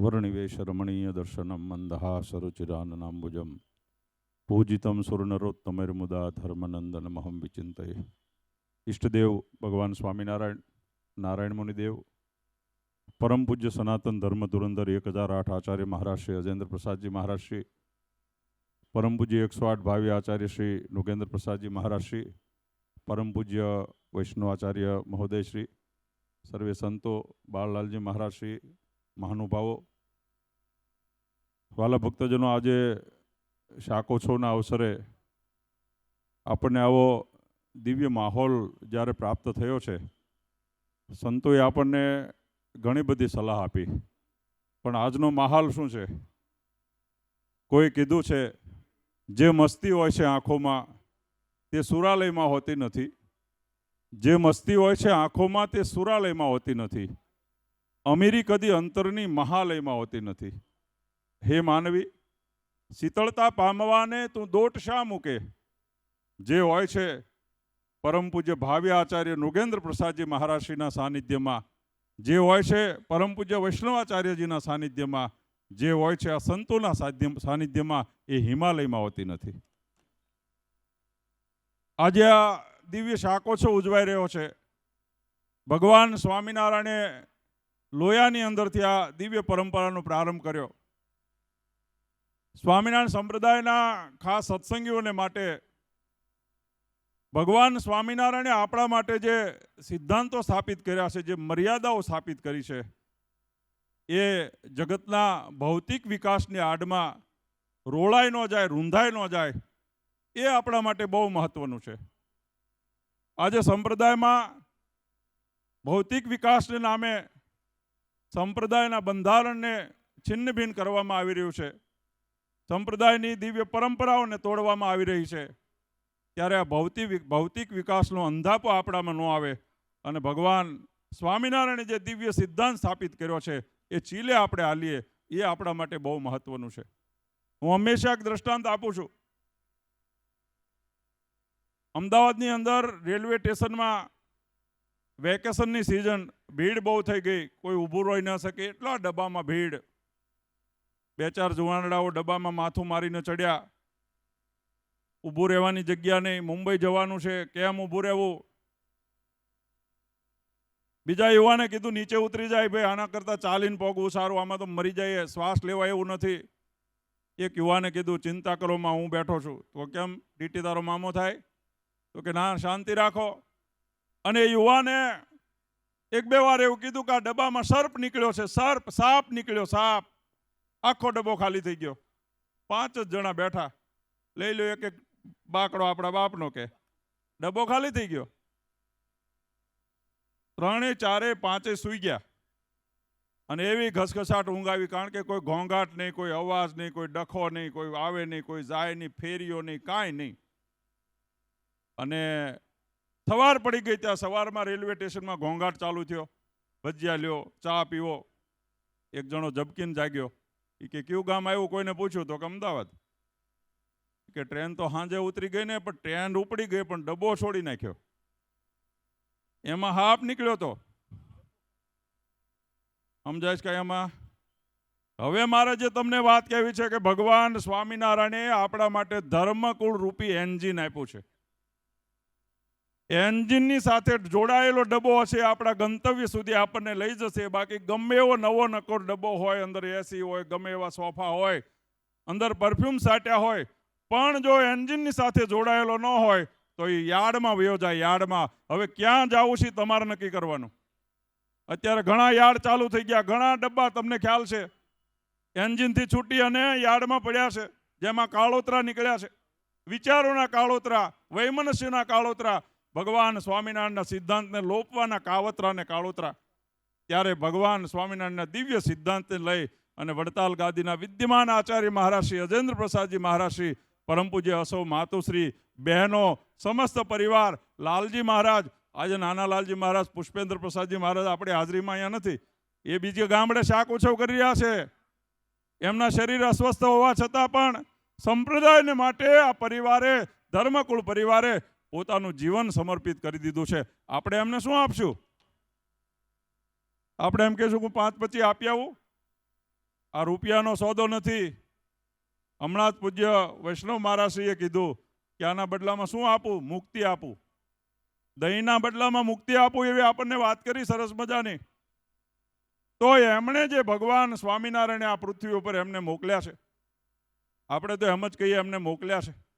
વર્ણિવેશ રમણીય દર્શનમ મંદહાસરુચિરાનનાંબુજમ પૂજિતમ સુરનરોત્તમૈર્મુદા ધર્મનંદનમહમ વિચિંતયે ઇષ્ટદેવ ભગવાન સ્વામિનારાયણ નારાયણ મુનિદેવ પરમ પૂજ્ય સનાતન ધર્મ ધુરંધર એક હજાર આઠ આચાર્ય મહારાજ શ્રી અજેન્દ્ર પ્રસાદજી મહારાજ શ્રી પરમ પૂજ્ય એકસો આઠ ભાવી આચાર્ય શ્રી નૃગેન્દ્ર પ્રસાદજી મહારાજ પરમ પૂજ્ય વૈષ્ણવાચાર્ય મહોદય શ્રી સર્વે સંતો બાળલાલજી મહારાજ મહાનુભાવો વાલા ભક્તજનો આજે શાકોત્સવના અવસરે આપણને આવો દિવ્ય માહોલ જ્યારે પ્રાપ્ત થયો છે, સંતોએ આપણને ઘણી બધી સલાહ આપી. પણ આજનો માહોલ શું છે? કોઈ કીધું છે, જે મસ્તી હોય છે આંખોમાં, તે સુરાલયમાં હોતી નથી. જે મસ્તી હોય છે આંખોમાં, તે સુરાલયમાં હોતી નથી. અમીરી કદી અંતરની મહાલયમાં હોતી નથી. હે માનવી, શીતળતા પામવાને તું દોટ શા મૂકે? જે હોય છે, પરમ પૂજ્ય ભાવ્ય આચાર્ય નૃગેન્દ્ર પ્રસાદજી મહારાજશ્રીના સાનિધ્યમાં. જે હોય છે, પરમ પૂજ્ય વૈષ્ણવાચાર્યજીના સાનિધ્યમાં. જે હોય છે, આ સંતોના સાનિધ્યમાં, એ હિમાલયમાં હોતી નથી. આજે આ દિવ્ય શાકોત્સવ ઉજવાઈ રહ્યો છે. ભગવાન સ્વામિનારાયણે લોયાની અંદરથી આ દિવ્ય પરંપરાનો પ્રારંભ કર્યો. સ્વામિનારાયણ સંપ્રદાયના ખાસ સત્સંગીઓને માટે ભગવાન સ્વામિનારાયણે આપણા માટે જે સિદ્ધાંતો સ્થાપિત કર્યા છે, જે મર્યાદાઓ સ્થાપિત કરી છે, એ જગતના ભૌતિક વિકાસની આડમાં રોળાઈ ન જાય, રૂંધાઈ ન જાય, એ આપણા માટે બહુ મહત્વનું છે. આજે સંપ્રદાયમાં ભૌતિક વિકાસને નામે સંપ્રદાયના બંધારણને છિન્ન ભિન્ન કરવામાં આવી રહ્યું છે. સંપ્રદાયની દિવ્ય પરંપરાઓને તોડવામાં આવી રહી છે. ત્યારે આ ભૌતિક ભૌતિક વિકાસનો અંધાપો આપણામાં ન આવે અને ભગવાન સ્વામિનારાયણે જે દિવ્ય સિદ્ધાંત સ્થાપિત કર્યો છે, એ ચીલે આપણે હાલીએ એ આપણા માટે બહુ મહત્વનું છે. હું હંમેશા એક દ્રષ્ટાંત આપું છું. અમદાવાદની અંદર રેલવે સ્ટેશનમાં વેકેશનની સિઝન, ભીડ બહુ થઈ ગઈ, કોઈ ઊભું રહી ન શકે, એટલા ડબ્બામાં ભીડ બે ચાર જુવાનડાઓ ડબ્બામાં માથું મારીને ચડ્યા. ઊભું રહેવાની જગ્યા નહીં. મુંબઈ જવાનું છે. કેમ ઊભું રહેવું? બીજા યુવાને કીધું, નીચે ઉતરી જાય ભાઈ, આના કરતાં ચાલીને પગવું સારું. આમાં તો મરી જાય શ્વાસ લેવા એવું નથી. એક યુવાને કીધું, ચિંતા કરોમાં હું બેઠો છું. તો કેમ? ડીટી, તારો મામો થાય? તો કે, ના, શાંતિ રાખો. અને યુવાને એક બે વાર એવું કીધું કે આ ડબ્બામાં સર્પ નીકળ્યો છે. સર્પ, સાપ નીકળ્યો, સાપ. આખો ડબ્બો ખાલી થઈ ગયો. પાંચ જ જણા બેઠા. લઈ લો એક એક બાકડો આપણા બાપનો કે. ડબ્બો ખાલી થઈ ગયો. ત્રણે ચારે પાંચે સૂઈ ગયા. અને એવી ઘસઘસાટ ઊંઘ આવી કારણ કે કોઈ ઘોંઘાટ નહીં, કોઈ અવાજ નહીં, કોઈ ડખો નહીં, કોઈ આવે નહીં, કોઈ જાય નહીં, ફેરીઓ નહીં, કાંઈ નહીં. અને સવાર પડી ગઈ ત્યાં સવારમાં રેલવે સ્ટેશનમાં ઘોંઘાટ ચાલુ થયો. ભજીયા લ્યો, ચા પીવો. એક જણો ઝબકીને જાગ્યો. એ કે, કયું ગામ આવ્યું? કોઈને પૂછ્યું તો કે, અમદાવાદ. કે, ટ્રેન તો સાંજે ઉતરી ગઈ ને, પણ ટ્રેન ઉપડી ગઈ, પણ ડબ્બો છોડી નાખ્યો. એમાં હાફ નીકળ્યો તો. સમજાય છે એમાં હવે મારે જે તમને વાત કહેવી છે કે ભગવાન સ્વામિનારાયણે આપણા માટે ધર્મકુળ રૂપી એન્જિન આપ્યું છે. એન્જિનની સાથે જોડાયેલો ડબ્બો હશે, આપણા ગંતવ્ય સુધી આપણને લઈ જશે. બાકી ગમે એવો નવો નકોર ડબ્બો હોય, અંદર એસી હોય, ગમે એવા સોફા હોય, અંદર પરફ્યુમ સાટ્યા હોય, પણ જો એન્જિનની સાથે જોડાયેલો ન હોય, તો એ યાર્ડમાં વયો જાય, યાર્ડમાં. હવે ક્યાં જવું છે, તમારે નક્કી કરવાનું. અત્યારે ઘણા યાર્ડ ચાલુ થઈ ગયા. ઘણા ડબ્બા તમને ખ્યાલ છે. એન્જિનથી છૂટી અને યાર્ડમાં પડ્યા છે. જેમાં કાળોતરા નીકળ્યા છે. વિચારોના કાળોતરા, વૈમનસ્યના કાળોતરા ભગવાન સ્વામિનારાયણના સિદ્ધાંતને લોપવાના કાવતરા અને કાળોતરા. ત્યારે ભગવાન સ્વામિનારાયણના દિવ્ય સિદ્ધાંતને લઈ અને વડતાલ ગાદીના વિદ્યમાન આચાર્ય મહારાજ અજેન્દ્ર પ્રસાદજી મહારાજ પરમ પૂજ્ય માતુશ્રી, બહેનો, સમસ્ત પરિવાર, લાલજી મહારાજ, આજે નાના લાલજી મહારાજ, પુષ્પેન્દ્ર પ્રસાદજી મહારાજ આપણી હાજરીમાં અહીંયા નથી. એ બીજે ગામડે શાક ઉછવ કરી રહ્યા છે. એમના શરીર અસ્વસ્થ હોવા છતાં પણ સંપ્રદાયને માટે આ પરિવારે, ધર્મકુળ પરિવારે પોતાનું જીવન સમર્પિત કરી દીધું છે. આપણે એમને શું આપશું? આપણે એમ કહેશું કે પાંચ પછી આપી આવું. આ રૂપિયાનો સોદો નથી. હમણાં જ પૂજ્ય વૈષ્ણવ મહારાજશ્રીએ કીધું કે આના બદલામાં શું આપું? મુક્તિ આપું. દહીંના બદલામાં મુક્તિ આપું એવી આપણને વાત કરી સરસ મજાની. તો એમણે જે ભગવાન સ્વામિનારાયણે આ પૃથ્વી ઉપર એમને મોકલ્યા છે. આપણે તો એમ જ કહીએ એમને મોકલ્યા છે.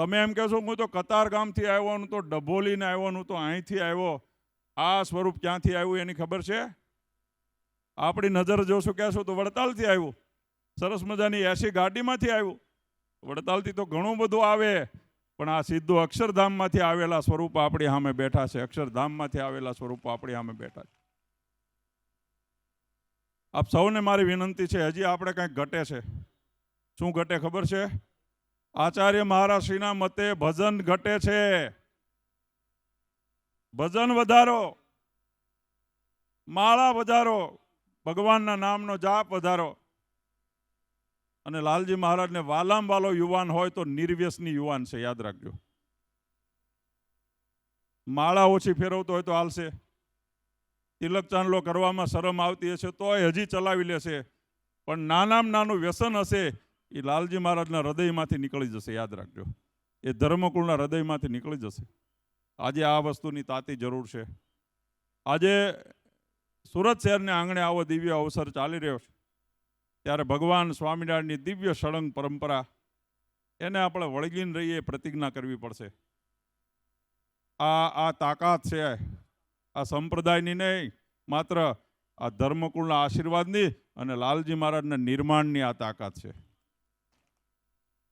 તમે એમ કહેશો, હું તો કતાર ગામથી આવ્યો હું તો ડભોલીને આવ્યો હું તો અહીંથી આવ્યો. આ સ્વરૂપ ક્યાંથી આવ્યું એની ખબર છે? આપણી નજર જોશું, કહેશું, તો વડતાલથી આવ્યું. સરસ મજાની એસી ગાડીમાંથી આવ્યું. વડતાલથી તો ઘણું બધું આવે, પણ આ સીધું અક્ષરધામમાંથી આવેલા સ્વરૂપ આપણી સામે બેઠા છે. અક્ષરધામમાંથી આવેલા સ્વરૂપ આપણી સામે બેઠા છે. આપ સૌને મારી વિનંતી છે, હજી આપણે કંઈક ઘટે છે. શું ઘટે ખબર છે? આચાર્ય મહારાજશ્રીના મતે ભજન ઘટે છે. ભજન વધારો, માળા વધારો, ભગવાનના નામનો જાપ વધારો. અને લાલજી મહારાજને વાલામ વાલો યુવાન હોય તો નિર્વ્યસની યુવાન છે, યાદ રાખજો. માળા ઓછી ફેરવતો હોય તો હાલશે. તિલક ચાંદલો કરવામાં શરમ આવતી હશે, તોય હજી ચલાવી લેશે. પણ નાનામાં નાનું વ્યસન હશે એ લાલજી મહારાજના હૃદયમાંથી નીકળી જશે, યાદ રાખજો. એ ધર્મકુળના હૃદયમાંથી નીકળી જશે. આજે આ વસ્તુની તાતી જરૂર છે. આજે સુરત શહેરને આંગણે આવો દિવ્ય અવસર ચાલી રહ્યો છે. ત્યારે ભગવાન સ્વામિનારાયણની દિવ્ય સળંગ પરંપરા, એને આપણે વળગીને રહીએ, પ્રતિજ્ઞા કરવી પડશે. આ આ તાકાત છે. આ સંપ્રદાયની નહીં, માત્ર આ ધર્મકુળના આશીર્વાદની અને લાલજી મહારાજના નિર્માણની આ તાકાત છે.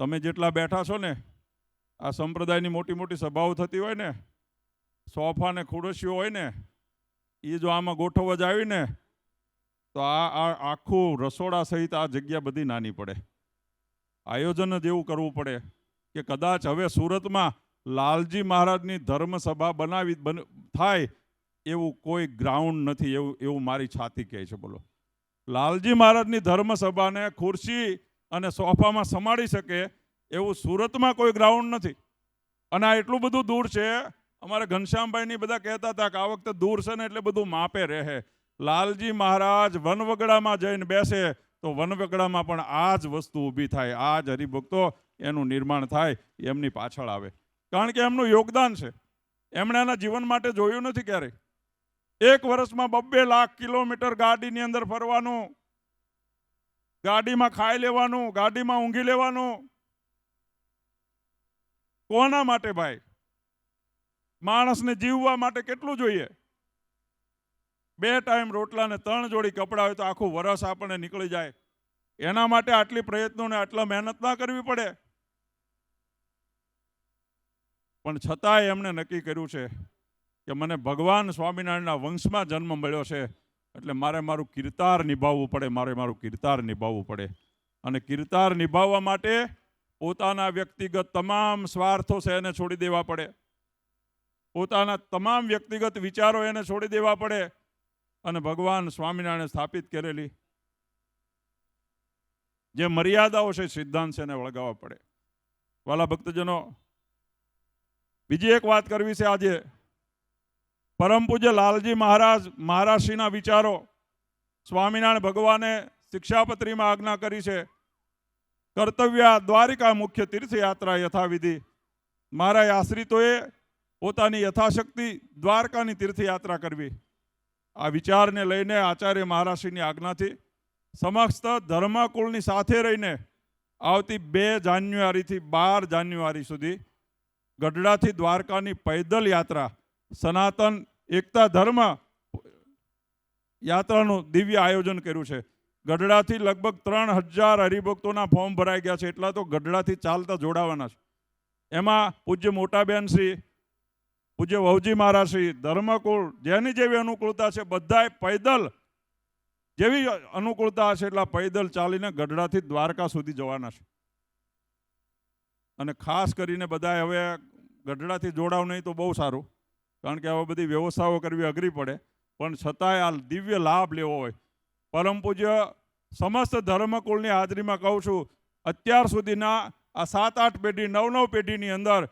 તમે જેટલા બેઠા છો ને, આ સંપ્રદાયની મોટી મોટી સભાઓ થતી હોય ને, સોફા ને ખુરશીઓ હોય ને, એ જો આમાં ગોઠવવા જ આવી ને તો આ આ આખું રસોડા સહિત આ જગ્યા બધી નાની પડે. આયોજન જ એવું કરવું પડે કે કદાચ હવે સુરતમાં લાલજી મહારાજની ધર્મસભા બનાવી, બન, થાય એવું કોઈ ગ્રાઉન્ડ નથી, એવું એવું મારી છાતી કહે છે, બોલો. લાલજી મહારાજની ધર્મસભાને ખુરશી અને સોફામાં સમાડી શકે એવું સુરતમાં કોઈ ગ્રાઉન્ડ નથી. અને આ એટલું બધું દૂર છે, અમારે ઘનશ્યામભાઈની બધા કહેતા હતા કે આ વખતે દૂર છે ને એટલે બધું માપે રહે. લાલજી મહારાજ વનવગડામાં જઈને બેસે તો વનવગડામાં પણ આ જ વસ્તુ ઊભી થાય, આ જ હરિભક્તો એનું નિર્માણ થાય, એમની પાછળ આવે. કારણ કે એમનું યોગદાન છે. એમણે એના જીવન માટે જોયું નથી ક્યારેય. એક વર્ષમાં બબ્બે લાખ કિલોમીટર ગાડીની અંદર ફરવાનું ગાડીમાં ખાઈ લેવાનું, ગાડીમાં ઊંઘી લેવાનું. કોના માટે ભાઈ? માણસને જીવવા માટે કેટલું જોઈએ? બે ટાઈમ રોટલા ને ત્રણ જોડી કપડા હોય તો આખું વરસ આપણને નીકળી જાય. એના માટે આટલી પ્રયત્નો ને આટલા મહેનત ના કરવી પડે. પણ છતાંય એમણે નક્કી કર્યું છે કે મને ભગવાન સ્વામિનારાયણના વંશમાં જન્મ મળ્યો છે. એટલે મારે મારું કિરતાર નિભાવવું પડે, મારે મારું કિરતાર નિભાવવું પડે. અને કિરતાર નિભાવવા માટે પોતાના વ્યક્તિગત તમામ સ્વાર્થો છે એને છોડી દેવા પડે? પોતાના તમામ વ્યક્તિગત વિચારો એને છોડી દેવા પડે? અને ભગવાન સ્વામિનારાયણે સ્થાપિત કરેલી જે મર્યાદાઓ છે સિદ્ધાંત છે એને વળગાવવા પડે? વાલા ભક્તજનો, બીજી એક વાત કરવી છે આજે. પરમ પૂજ્ય લાલજી મહારાજ મહારાષ્ટ્રીના વિચારો, સ્વામિનારાયણ ભગવાને શિક્ષાપત્રીમાં આજ્ઞા કરી છે. કર્તવ્ય દ્વારિકા મુખ્ય તીર્થયાત્રા યથાવિધિ. મારા આશ્રિતોએ પોતાની યથાશક્તિ દ્વારકાની તીર્થયાત્રા કરવી. આ વિચારને લઈને આચાર્ય મહારાષ્ટ્રીની આજ્ઞાથી સમસ્ત ધર્મકુળની સાથે રહીને આવતી બે જાન્યુઆરીથી બાર જાન્યુઆરી સુધી ગઢડાથી દ્વારકાની પૈદલ યાત્રા સનાતન એકતા ધર્મ યાત્રાનું દિવ્ય આયોજન કર્યું છે. ગઢડાથી લગભગ ત્રણ હજાર હરિભક્તોના ફોર્મ ભરાઈ ગયા છે, એટલા તો ગઢડાથી ચાલતા જોડાવાના છે. એમાં પૂજ્ય મોટાબેન શ્રી, પૂજ્ય વહુજી મહારાજ શ્રી, ધર્મકુળ જેની જેવી અનુકૂળતા છે બધાએ પૈદલ જેવી અનુકૂળતા હશે એટલા પૈદલ ચાલીને ગઢડાથી દ્વારકા સુધી જવાના છે. અને ખાસ કરીને બધાએ હવે ગઢડાથી જોડાવ નહીં તો બહુ સારું. કારણ કે હવે બધી વ્યવસ્થાઓ કરવી અઘરી પડે. પણ છતાંય આ દિવ્ય લાભ લેવો હોય. પરમ પૂજ્ય સમસ્ત ધર્મકુળની હાજરીમાં કહું છું, અત્યાર સુધીના આ સાત આઠ પેઢી, નવ નવ પેઢીની અંદર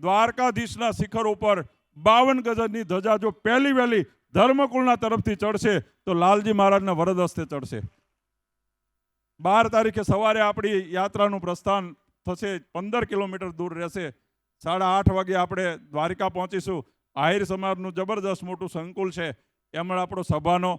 દ્વારકાધીશના શિખર ઉપર બાવન ગજની ધજા જો પહેલી વહેલી ધર્મકુળના તરફથી ચડશે, તો લાલજી મહારાજના વરદ હસ્તે ચડશે. બાર તારીખે સવારે આપણી યાત્રાનું પ્રસ્થાન થશે, પંદર કિલોમીટર દૂર રહેશે. સાડા આઠ વાગે આપણે દ્વારિકા પહોંચીશું. આહિર સમાજનું જબરદસ્ત મોટું સંકુલ છે. એમાં આપણો સભાનો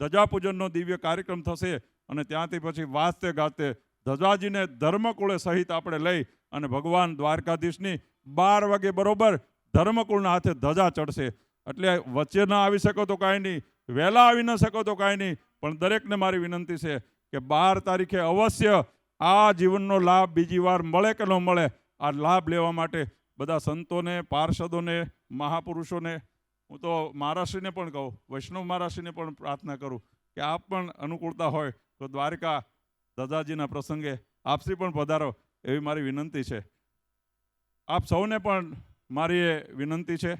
ધજાપૂજનનો દિવ્ય કાર્યક્રમ થશે અને ત્યાંથી પછી વાસ્તે ગાતે ધજાજીને ધર્મકુળે સહિત આપણે લઈ અને ભગવાન દ્વારકાધીશની બાર વાગે બરોબર ધર્મકુળના હાથે ધજા ચડશે. એટલે વચ્ચે ના આવી શકો તો કાંઈ નહીં, વહેલા આવી ન શકો તો કાંઈ નહીં, પણ દરેકને મારી વિનંતી છે કે બાર તારીખે અવશ્ય આ જીવનનો લાભ બીજી વાર મળે કે ન મળે, આ લાભ લેવા માટે બધા સંતોને, પાર્ષદોને મહાપુરુષોને, હું તો મહારાષ્ટ્રીને પણ કહું, વૈષ્ણવ મહારાષ્ટ્રીને પણ પ્રાર્થના કરું કે આપ પણ અનુકૂળતા હોય તો દ્વારકા દાદાજીના પ્રસંગે આપસી પણ પધારો એવી મારી વિનંતી છે. આપ સૌને પણ મારી એ વિનંતી છે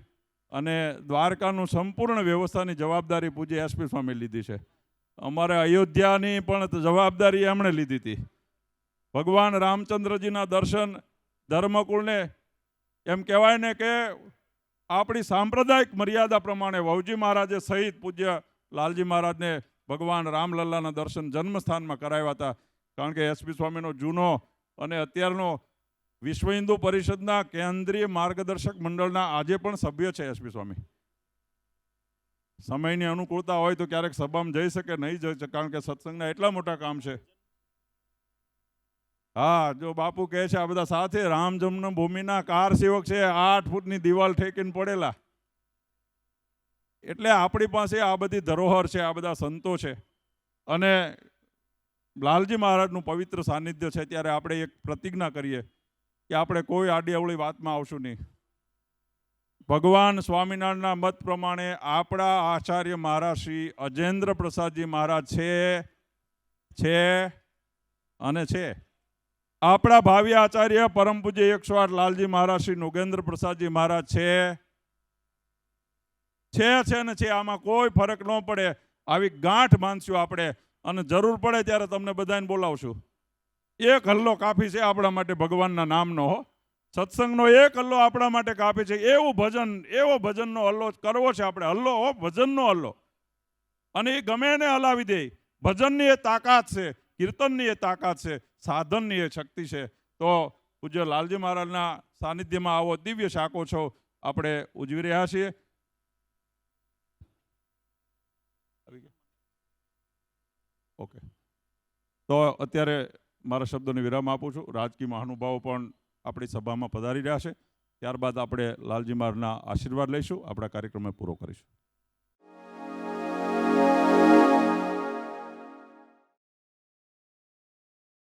અને દ્વારકાનું સંપૂર્ણ વ્યવસ્થાની જવાબદારી પૂજ્ય એસપી સ્વામી લીધી છે. અમારે અયોધ્યાની પણ જવાબદારી એમણે લીધી હતી. ભગવાન રામચંદ્રજીના દર્શન ધર્મકુળને એમ કહેવાય ને કે આપણી સાંપ્રદાયિક મર્યાદા પ્રમાણે વહુજી મહારાજે સહિત પૂજ્ય લાલજી મહારાજને ભગવાન રામલલ્લાના દર્શન જન્મસ્થાનમાં કરાવ્યા હતા. કારણ કે એસપી સ્વામીનો જૂનો અને અત્યારનો વિશ્વ હિન્દુ પરિષદના કેન્દ્રીય માર્ગદર્શક મંડળના આજે પણ સભ્ય છે એસપી સ્વામી. સમયની અનુકૂળતા હોય તો ક્યારેક સભામાં જઈ શકે, નહીં જઈ શકે, કારણ કે સત્સંગના એટલા મોટા કામ છે. હા, જો બાપુ કહે છે, આ બધા સાથે રામ જન્મભૂમિના કાર સેવક છે, આઠ ફૂટની દિવાલ ઠેકીને પડેલા. એટલે આપણી પાસે આ બધી ધરોહર છે, આ બધા સંતો છે. અને લાલજી મહારાજનું પવિત્ર સાનિધ્ય છે, ત્યારે આપણે એક પ્રતિજ્ઞા કરીએ કે આપણે કોઈ આડી અવળી વાતમાં આવશું નહીં. ભગવાન સ્વામિનારાયણના મત પ્રમાણે આપણા આચાર્ય મહારાજ શ્રી અજેન્દ્ર પ્રસાદજી મહારાજ છે છે અને છે. આપણા ભાવિ આચાર્ય પરમ પૂજ્ય એકસો આઠ લાલજી મહારાજ શ્રી નુગેન્દ્ર પ્રસાદજી મહારાજ છે. છે છે ને છે, આમાં કોઈ ફરક ન પડે. આવી ગાંઠ માનશું આપણે, અને જરૂર પડે ત્યારે તમને બધાને બોલાવશું. એક હલ્લો કાફી છે આપણા માટે ભગવાનના નામનો હો. સત્સંગનો એક હલ્લો આપણા માટે કાફી છે. એવું ભજન, એવો ભજનનો હલ્લો કરવો છે આપણે. હલ્લો હો, ભજનનો હલ્લો. અને એ ગમે એને હલાવી દે. ભજનની એ તાકાત છે. કીર્તનની એ તાકાત છે, સાધનની એ શક્તિ છે. તો પૂજ્ય લાલજી મહારાજના સાનિધ્યમાં આવો દિવ્ય શાકો છો. આપણે ઉજવી રહ્યા છીએ. ઓકે તો અત્યારે મારા શબ્દોને વિરામ આપું છું. રાજકીય મહાનુભાવો પણ આપણી સભામાં પધારી રહ્યા છે. ત્યારબાદ આપણે લાલજી મહારાજના આશીર્વાદ લઈશું. આપણા કાર્યક્રમને પૂરો કરીશું.